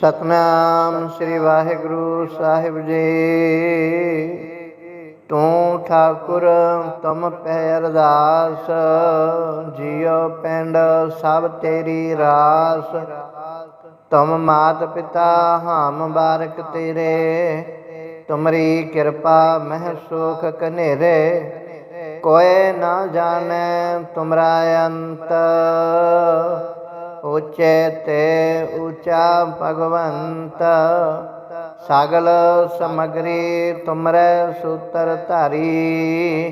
ਸਤਨਾਮ ਸ੍ਰੀ ਵਾਹਿਗੁਰੂ ਸਾਹਿਬ ਜੀ। ਤੂੰ ਠਾਕੁਰ, ਤੁਮ ਪੈ ਅਰਦਾਸ, ਜੀਉ ਪਿੰਡ ਸਭ ਤੇਰੀ ਰਾਸ। ਤੁਮ ਮਾਤ ਪਿਤਾ, ਹਾਮ ਬਾਰਕ ਤੇਰੇ। ਤੁਮਰੀ ਕਿਰਪਾ, ਮਹਿ ਸੁਖ ਕਨੇਰੇ ਕੋਏ ਨਾ ਜਾਣੈ ਤੁਮਰਾ ਅੰਤ। ਉਚੇ ਤੇ ਊਚਾ ਭਗਵੰਤ, ਸਗਲ ਸਮਗਰੀ ਤੁਮਰੇ ਸੂਤਰ ਧਾਰੀ,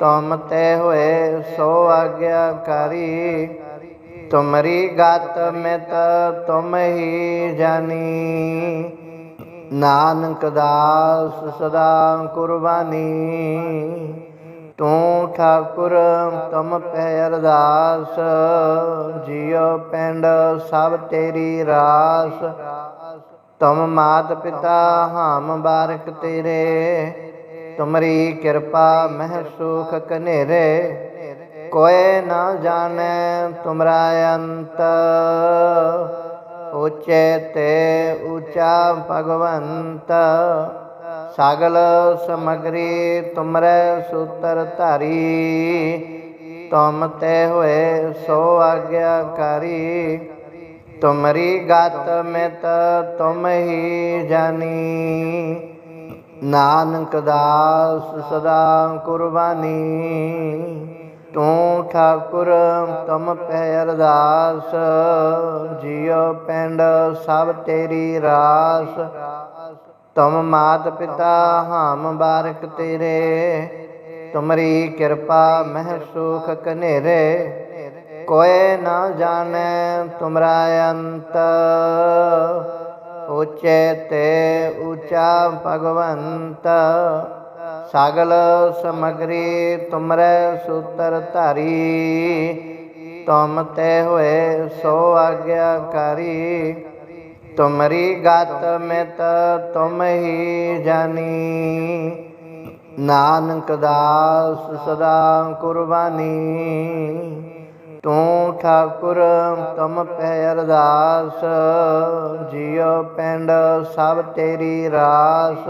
ਤੁਮ ਤੇ ਹੋਏ ਸੋ ਆਗਿਆਕਾਰੀ ਤੁਮਰੀ ਗਤ ਮਿਤ ਤੁਮ ਹੀ ਜਾਨੀ। ਨਾਨਕ ਦਾਸ ਸਦਾ ਕੁਰਬਾਨੀ ਤੂੰ ਠਾਕੁਰ ਤੁਮ ਪੈ ਅਰਦਾਸ, ਜੀਉ ਪਿੰਡ ਸਭ ਤੇਰੀ ਰਾਸ। ਤੁਮ ਮਾਤ ਪਿਤਾ, ਹਾਮ ਬਾਰਕ ਤੇਰੇ। ਤੁਮਰੀ ਕਿਰਪਾ, ਮਹਿ ਸੁਖ ਕਨੇਰੇ ਕੋਏ ਨਾ ਜਾਣੈ ਤੁਮਰਾ ਅੰਤ। ਉਚੇ ਤੇ ਊਚਾ ਭਗਵੰਤ। ਸਗਲ ਸਮਗਰੀ ਤੁਮਰੇ ਸੂਤਰ ਧਾਰੀ, ਤੁਮ ਤੇ ਹੋਏ ਸੋ ਆਗਿਆਕਾਰੀ ਤੁਮਰੀ ਗਤ ਮਿਤ ਤੁਮ ਹੀ ਜਾਨੀ। ਨਾਨਕ ਦਾਸ ਸਦਾ ਕੁਰਬਾਨੀ। ਤੂੰ ਠਾਕੁਰ, ਤੁਮ ਪੈ ਅਰਦਾਸ। ਜੀਉ ਪਿੰਡ ਸਭ ਤੇਰੀ ਰਾਸ। ਤੁਮ ਮਾਤ ਪਿਤਾ ਹਾਮ ਬਾਰਕ ਤੇਰੇ, ਤੁਮਰੀ ਕਿਰਪਾ ਮਹਿ ਸੁਖ ਕਨੇਰੇ, ਕੋਏ ਨਾ ਜਾਣੈ ਤੁਮਰਾ ਅੰਤ। ਉਚੇ ਤੇ ਊਚਾ ਭਗਵੰਤ, ਸਾਗਲ ਸਮਗਰੀ ਤੁਮਰੇ ਸੂਤਰ ਧਾਰੀ, ਤੁਮ ਤੇ ਹੋਏ ਸੋ ਆਗਿਆਕਾਰੀ ਤੁਮਰੀ ਗਤ ਮਿਤ ਤੁਮ ਹੀ ਜਾਨੀ। ਨਾਨਕ ਦਾਸ ਸਦਾ ਕੁਰਬਾਨੀ। ਤੂੰ ਠਾਕੁਰ ਤੁਮ ਪੈ ਅਰਦਾਸ। ਜੀਉ ਪਿੰਡ ਸਭ ਤੇਰੀ ਰਾਸ।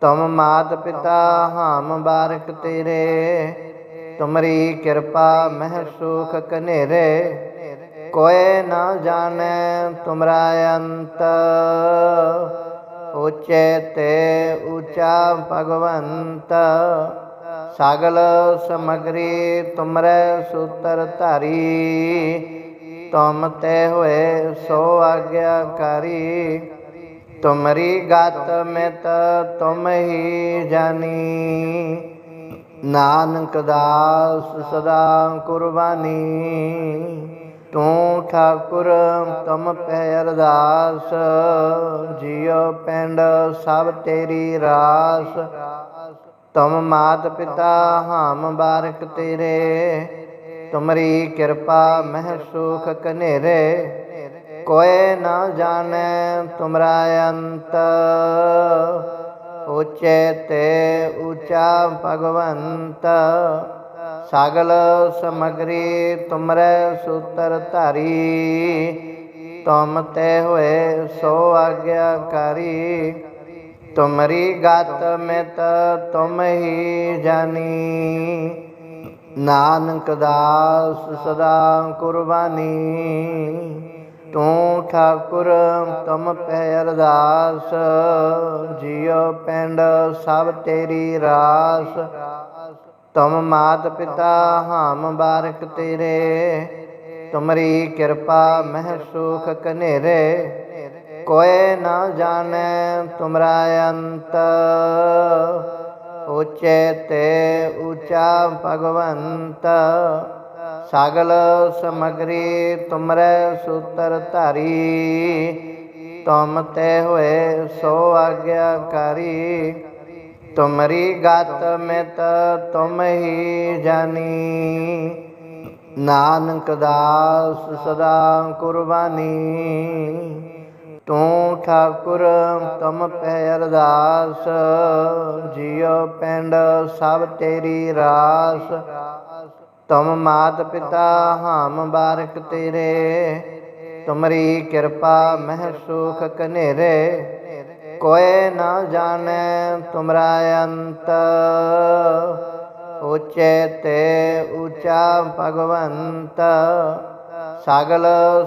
ਤੁਮ ਮਾਤ ਪਿਤਾ ਹਾਮ ਬਾਰਕ ਤੇਰੇ। ਤੁਮਰੀ ਕਿਰਪਾ ਮਹਿ ਸੁਖ ਕਨੇਰੇ ਕੋਏ ਨਾ ਜਾਣੈ ਤੁਮਰਾ ਅੰਤ। ਉਚੇ ਤੇ ਊਚਾ ਭਗਵੰਤ। ਸਾਗਲ ਸਮਗਰੀ ਤੁਮਰੇ ਸੂਤਰ ਧਾਰੀ। ਤੁਮ ਤੇ ਹੋਏ ਸੋ ਆਗਿਆਕਾਰੀ ਤੁਮਰੀ ਗਤ ਮਿਤ ਤੁਮ ਹੀ ਜਾਨੀ। ਨਾਨਕ ਦਾਸ ਸਦਾ ਕੁਰਬਾਨੀ। ਤੂੰ ਠਾਕੁਰ ਤੁਮ ਪੈ ਅਰਦਾਸ, ਜੀਉ ਪਿੰਡ ਸਭ ਤੇਰੀ ਰਾਸ। ਤੁਮ ਮਾਤ ਪਿਤਾ ਹਾਮ ਬਾਰਕ ਤੇਰੇ, ਤੁਮਰੀ ਕਿਰਪਾ ਮਹਿ ਸੁਖ ਕਨੇਰੇ ਕੋਏ ਨਾ ਜਾਣੈ ਤੁਮਰਾ ਅੰਤ, ਉਚੇ ਤੇ ਊਚਾ ਭਗਵੰਤ। ਸਗਲ ਸਮਗਰੀ ਤੁਮਰੇ ਸੂਤਰ ਧਾਰੀ, ਤੁਮ ਤੇ ਹੋਏ ਸੋ ਆਗਿਆਕਾਰੀ। ਤੁਮਰੀ ਗਤ ਮਿਤ ਤੁਮ ਹੀ ਜਾਨੀ। ਨਾਨਕ ਦਾਸ ਸਦਾ ਕੁਰਬਾਨੀ। ਤੂੰ ਠਾਕੁਰ, ਤੁਮ ਪੈ ਅਰਦਾਸ, ਜੀਉ ਪਿੰਡ ਸਭ ਤੇਰੀ ਰਾਸ। ਤੁਮ ਮਾਤ ਪਿਤਾ ਹਾਮ ਬਾਰਕ ਤੇਰੇ, ਤੁਮਰੀ ਕਿਰਪਾ ਮਹਿ ਸੁਖ ਕਨੇਰੇ, ਕੋਏ ਨਾ ਜਾਣੈ ਤੁਮਰਾ ਅੰਤ। ਉਚੇ ਤੇ ਊਚਾ ਭਗਵੰਤ, ਸਾਗਲ ਸਮਗਰੀ ਤੁਮਰੇ ਸੂਤਰ ਧਾਰੀ, ਤੁਮ ਤੇ ਹੋਏ ਸੋ ਆਗਿਆਕਾਰੀ ਤੁਮਰੀ ਗਤ ਮਿਤ ਤੁਮ ਹੀ ਜਾਨੀ। ਨਾਨਕ ਦਾਸ ਸਦਾ ਕੁਰਬਾਨੀ। ਤੂੰ ਠਾਕੁਰ ਤੁਮ ਪੈ ਅਰਦਾਸ। ਜੀਉ ਪਿੰਡ ਸਭ ਤੇਰੀ ਰਾਸ। ਤੁਮ ਮਾਤ ਪਿਤਾ ਹਾਮ ਬਾਰਕ ਤੇਰੇ। ਤੁਮਰੀ ਕਿਰਪਾ ਮਹਿ ਸੁਖ ਕਨੇਰੇ ਕੋਏ ਨਾ ਜਾਣੈ ਤੁਮਰਾ ਅੰਤ ਉਚੇ ਤੇ ਉਚਾ ਭਗਵੰਤ ਸਗਲ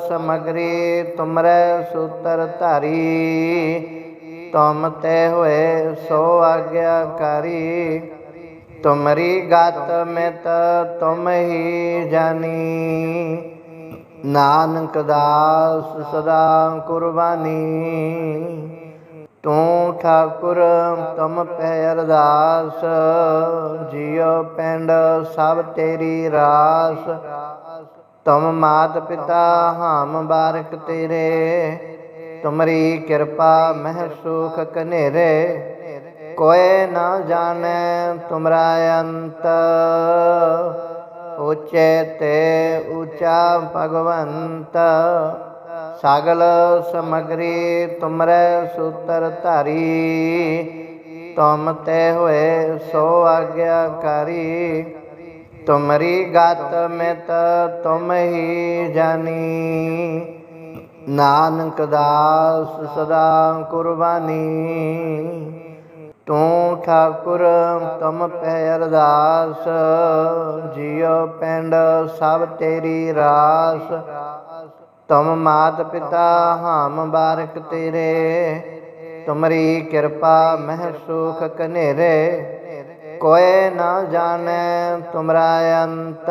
ਸਮਗਰੀ ਤੁਮਰੇ ਸੂਤਰ ਧਾਰੀ ਤੁਮ ਤੇ ਹੋਏ ਸੋ ਆਗਿਆਕਾਰੀ ਤੁਮਰੀ ਗਤ ਮਿਤ ਤੁਮ ਹੀ ਜਾਨੀ ਨਾਨਕ ਦਾਸ ਸਦਾ ਕੁਰਬਾਨੀ ਤੂੰ ਠਾਕੁਰ ਤੁਮ ਪੈ ਅਰਦਾਸ, ਜਿਉ ਪਿੰਡ ਸਭ ਤੇਰੀ ਰਾਸ। ਤੁਮ ਮਾਤ ਪਿਤਾ ਹਾਮ ਬਾਰਕ ਤੇਰੇ, ਤੁਮਰੀ ਕਿਰਪਾ ਮਹਿ ਸੁਖ ਕਨੇਰੇ ਕੋਏ ਨਾ ਜਾਣੈ ਤੁਮਰਾ ਅੰਤ, ਉਚੇ ਤੇ ਉਚਾ ਭਗਵੰਤ। ਸਗਲ ਸਮਗਰੀ ਤੁਮਰੇ ਸੂਤਰ ਧਾਰੀ, ਤੁਮ ਤੇ ਹੋਏ ਸੋ ਆਗਿਆਕਾਰੀ। ਤੁਮਰੀ ਗਤ ਮਿਤ ਤੁਮ ਹੀ ਜਾਨੀ। ਨਾਨਕ ਦਾਸ ਸਦਾ ਕੁਰਬਾਨੀ। ਤੂੰ ਠਾਕੁਰ ਤੁਮ ਪੈ ਅਰਦਾਸ, ਜਿਉ ਪਿੰਡ ਸਭ ਤੇਰੀ ਰਾਸ। ਤੁਮ ਮਾਤ ਪਿਤਾ ਹਾਮ ਬਾਰਕ ਤੇਰੇ, ਤੁਮਰੀ ਕਿਰਪਾ ਮਹਿ ਸੁਖ ਕਨੇਰੇ, ਕੋਏ ਨਾ ਜਾਣੈ ਤੁਮਰਾ ਅੰਤ।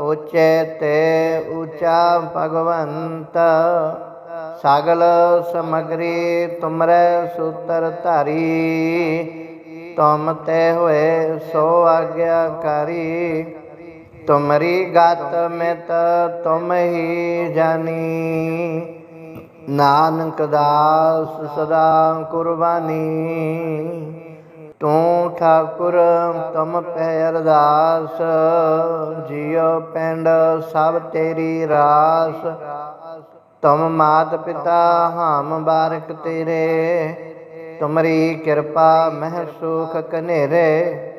ਉਚੇ ਤੇ ਉਚਾ ਭਗਵੰਤ, ਸਾਗਲ ਸਮਗਰੀ ਤੁਮਰੇ ਸੂਤਰ ਧਾਰੀ, ਤੁਮ ਤੇ ਹੋਏ ਸੋ ਆਗਿਆਕਾਰੀ ਤੁਮਰੀ ਗਤ ਮਿਤ ਤੁਮ ਹੀ ਜਾਨੀ। ਨਾਨਕ ਦਾਸ ਸਦਾ ਕੁਰਬਾਨੀ। ਤੂੰ ਠਾਕੁਰ ਤੁਮ ਪੈ ਅਰਦਾਸ। ਜਿਉ ਪਿੰਡ ਸਭ ਤੇਰੀ ਰਾਸ। ਤੁਮ ਮਾਤ ਪਿਤਾ ਹਾਮ ਬਾਰਕ ਤੇਰੇ। ਤੁਮਰੀ ਕਿਰਪਾ ਮਹਿ ਸੁਖ ਕਨੇਰੇ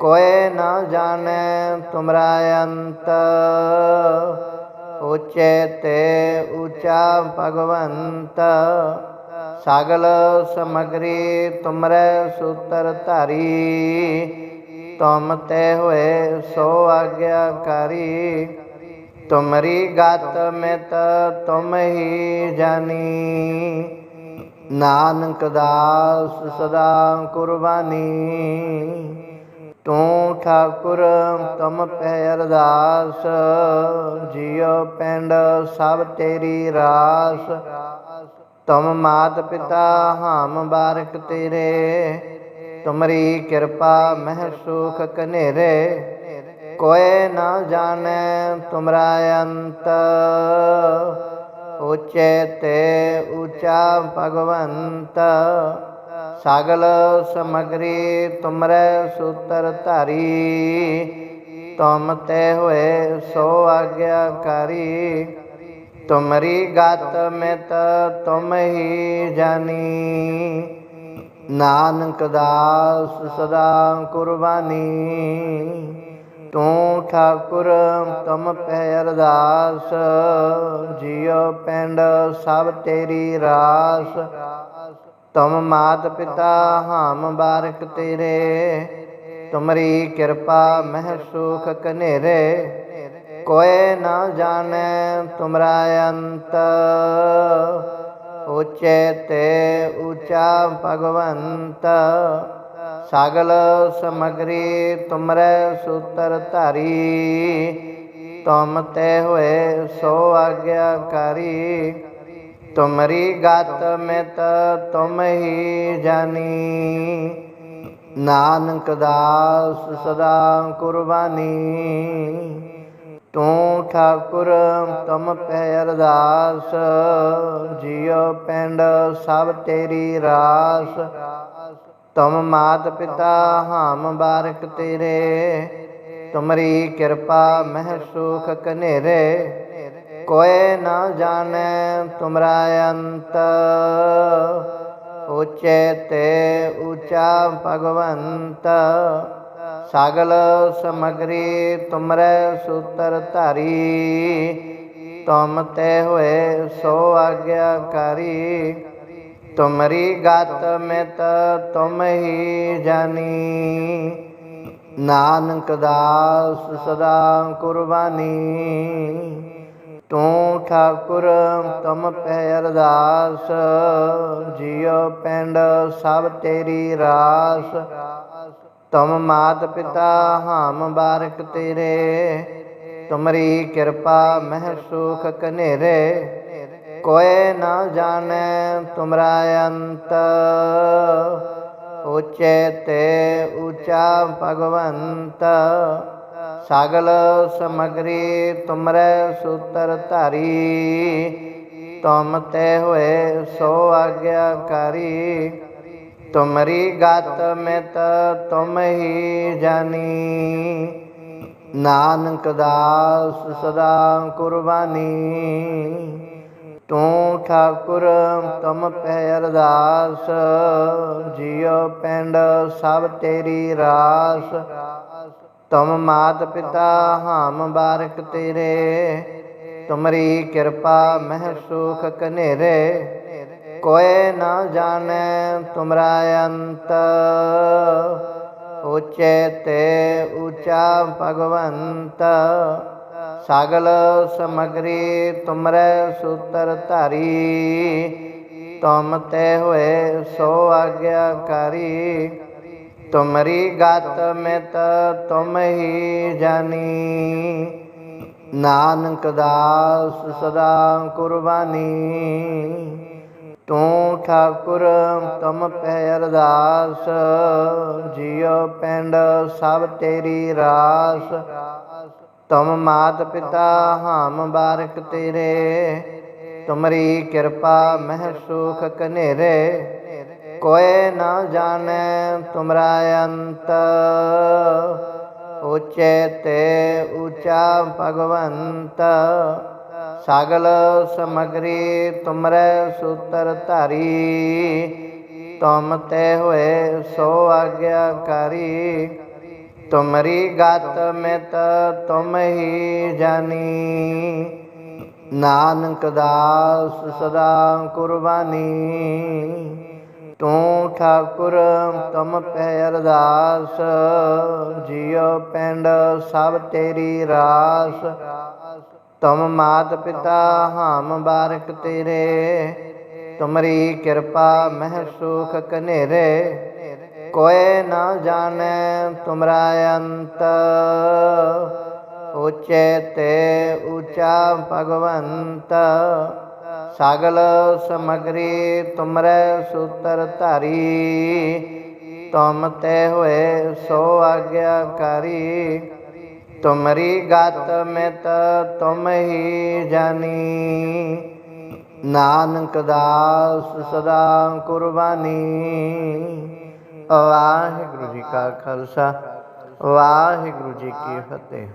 ਕੋਏ ਨਾ ਜਾਣੈ ਤੁਮਰਾ ਅੰਤ। ਉਚੇ ਤੇ ਉਚਾ ਭਗਵੰਤ। ਸਾਗਲ ਸਮਗਰੀ ਤੁਮਰੇ ਸੂਤਰ ਧਾਰੀ। ਤੁਮ ਤੇ ਹੋਏ ਸੋ ਆਗਿਆਕਾਰੀ ਤੁਮਰੀ ਗਤ ਮਿਤ ਤੁਮ ਹੀ ਜਾਨੀ। ਨਾਨਕ ਦਾਸ ਸਦਾ ਕੁਰਬਾਨੀ। ਤੂੰ ਠਾਕੁਰ ਤੁਮ ਪੈ ਅਰਦਾਸ, ਜਿਉ ਪਿੰਡ ਸਭ ਤੇਰੀ ਰਾਸ। ਤੁਮ ਮਾਤ ਪਿਤਾ ਹਾਮ ਬਾਰਕ ਤੇਰੇ, ਤੁਮਰੀ ਕਿਰਪਾ ਮਹਿ ਸੁਖ ਕਨੇਰੇ ਕੋਏ ਨਾ ਜਾਣੈ ਤੁਮਰਾ ਅੰਤ, ਉਚੇ ਤੇ ਉਚਾ ਭਗਵੰਤ। ਸਗਲ ਸਮਗਰੀ ਤੁਮਰੇ ਸੂਤਰ ਧਾਰੀ, ਤੁਮ ਤੇ ਹੋਏ ਸੋ ਆਗਿਆਕਾਰੀ ਤੁਮਰੀ ਗਤ ਮਿਤ ਤੁਮ ਹੀ ਜਾਨੀ। ਨਾਨਕ ਦਾਸ ਸਦਾ ਕੁਰਬਾਨੀ। ਤੂੰ ਠਾਕੁਰ ਤੁਮ ਪੈ ਅਰਦਾਸ, ਜਿਉ ਪਿੰਡ ਸਭ ਤੇਰੀ ਰਾਸ। ਤੁਮ ਮਾਤ ਪਿਤਾ ਹਾਮ ਬਾਰਕ ਤੇਰੇ, ਤੁਮਰੀ ਕਿਰਪਾ ਮਹਿ ਸੁਖ ਕਨੇਰੇ, ਕੋਏ ਨਾ ਜਾਣੈ ਤੁਮਰਾ ਅੰਤ। ਉਚੇ ਤੇ ਉਚਾ ਭਗਵੰਤ, ਸਗਲ ਸਮਗਰੀ ਤੁਮਰੇ ਸੂਤਰ ਧਾਰੀ, ਤੁਮ ਤੇ ਹੋਏ ਸੋ ਆਗਿਆਕਾਰੀ। ਤੁਮਰੀ ਗਤ ਮਿਤ ਤੁਮ ਹੀ ਜਾਨੀ। ਨਾਨਕ ਦਾਸ ਸਦਾ ਕੁਰਬਾਨੀ। ਤੂੰ ਠਾਕੁਰ ਤੁਮ ਪੈ ਅਰਦਾਸ। ਜਿਉ ਪਿੰਡ ਸਭ ਤੇਰੀ ਰਾਸ। ਤੁਮ ਮਾਤ ਪਿਤਾ ਹਾਮ ਬਾਰਕ ਤੇਰੇ। ਤੁਮਰੀ ਕਿਰਪਾ ਮਹਿ ਸੁਖ ਕਨੇਰੇ ਕੋਏ ਨਾ ਜਾਣੈ ਤੁਮਰਾ ਅੰਤ। ਉਚੇ ਤੇ ਉਚਾ ਭਗਵੰਤ। ਸਗਲ ਸਮਗਰੀ ਤੁਮਰੇ ਸੂਤਰ ਧਾਰੀ। ਤੁਮ ਤੇ ਹੋਏ ਸੋ ਆਗਿਆਕਾਰੀ ਤੁਮਰੀ ਗਤ ਮਿਤ ਤੁਮ ਹੀ ਜਾਨੀ। ਨਾਨਕ ਦਾਸ ਸਦਾ ਕੁਰਬਾਨੀ। ਤੂੰ ਠਾਕੁਰ ਤੁਮ ਪੈ ਅਰਦਾਸ, ਜਿਉ ਪਿੰਡ ਸਭ ਤੇਰੀ ਰਾਸ। ਤੁਮ ਮਾਤ ਪਿਤਾ, ਹਾਮ ਬਾਰਕ ਤੇਰੇ। ਤੁਮਰੀ ਕਿਰਪਾ, ਮਹਿ ਸੁਖ ਕਨੇਰੇ ਕੋਏ ਨਾ ਜਾਣੈ ਤੁਮਰਾ ਅੰਤ। ਉਚੇ ਤੇ ਉਚਾ ਭਗਵੰਤ। ਸਗਲ ਸਮਗਰੀ ਤੁਮਰੇ ਸੂਤਰ ਧਾਰੀ, ਤੁਮ ਤੇ ਹੋਏ ਸੋ ਆਗਿਆਕਾਰੀ ਤੁਮਰੀ ਗਤ ਮਿਤ ਤੁਮ ਹੀ ਜਾਨੀ। ਨਾਨਕ ਦਾਸ ਸਦਾ ਕੁਰਬਾਨੀ। ਤੂੰ ਠਾਕੁਰ, ਤੁਮ ਪੈ ਅਰਦਾਸ, ਜਿਉ ਪਿੰਡ ਸਭ ਤੇਰੀ ਰਾਸ। ਤੁਮ ਮਾਤ ਪਿਤਾ ਹਾਮ ਬਾਰਕ ਤੇਰੇ, ਤੁਮਰੀ ਕਿਰਪਾ ਮਹਿ ਸੁਖ ਕਨੇਰੇ, ਕੋਏ ਨਾ ਜਾਣੈ ਤੁਮਰਾ ਅੰਤ। ਉਚੇ ਤੇ ਉਚਾ ਭਗਵੰਤ, ਸਾਗਲ ਸਮਗਰੀ ਤੁਮਰੇ ਸੂਤਰ ਧਾਰੀ, ਤੁਮ ਤੇ ਹੋਏ ਸੋ ਆਗਿਆਕਾਰੀ ਤੁਮਰੀ ਗਤ ਮਿਤ ਤੁਮ ਹੀ ਜਾਨੀ। ਨਾਨਕ ਦਾਸ ਸਦਾ ਕੁਰਬਾਨੀ। ਤੂੰ ਠਾਕੁਰ, ਤੁਮ ਪੈ ਅਰਦਾਸ ਜਿਉ ਪਿੰਡ ਸਭ ਤੇਰੀ ਰਾਸ। ਤੁਮ ਮਾਤ ਪਿਤਾ ਹਾਮ ਬਾਰਕ ਤੇਰੇ। ਤੁਮਰੀ ਕਿਰਪਾ ਮਹਿ ਸੁਖ ਕਨੇਰੇ ਕੋਇ ਨਾ ਜਾਣੈ, ਤੁਮਰਾ ਅੰਤ। ਉਚੇ ਤੇ ਉਚਾ ਭਗਵੰਤ। ਸਾਗਲ ਸਮਗਰੀ ਤੁਮਰੇ ਸੂਤਰ ਧਾਰੀ। ਤੁਮ ਤੇ ਹੋਏ ਸੋ ਆਗਿਆਕਾਰੀ ਤੁਮਰੀ ਗਤ ਮਿਤ ਤੁਮ ਹੀ ਜਾਨੀ। ਨਾਨਕ ਦਾਸ ਸਦਾ ਕੁਰਬਾਨੀ। ਤੂੰ ਠਾਕੁਰ ਤੁਮ ਪੈ ਅਰਦਾਸ, ਜਿਉ ਪਿੰਡ ਸਭ ਤੇਰੀ ਰਾਸ। ਤੁਮ ਮਾਤ ਪਿਤਾ ਹਾਮ ਬਾਰਕ ਤੇਰੇ, ਤੁਮਰੀ ਕਿਰਪਾ ਮਹਿ ਸੁਖ ਕਨੇਰੇ ਕੋਏ ਨਾ ਜਾਣੈ ਤੁਮਰਾ ਅੰਤ, ਉਚੇ ਤੇ ਉਚਾ ਭਗਵੰਤ। ਸਗਲ ਸਮਗਰੀ ਤੁਮਰੇ ਸੂਤਰ ਧਾਰੀ, ਤੁਮ ਤੇ ਹੋਏ ਸੋ ਆਗਿਆਕਾਰੀ ਤੁਮਰੀ ਗਤ ਮਿਤ ਤੁਮ ਹੀ ਜਾਨੀ। ਨਾਨਕ ਦਾਸ ਸਦਾ ਕੁਰਬਾਨੀ। ਵਾਹਿਗੁਰੂ ਜੀ ਕਾ ਖਾਲਸਾ, ਵਾਹਿਗੁਰੂ ਜੀ ਕੀ ਫਤਿਹ।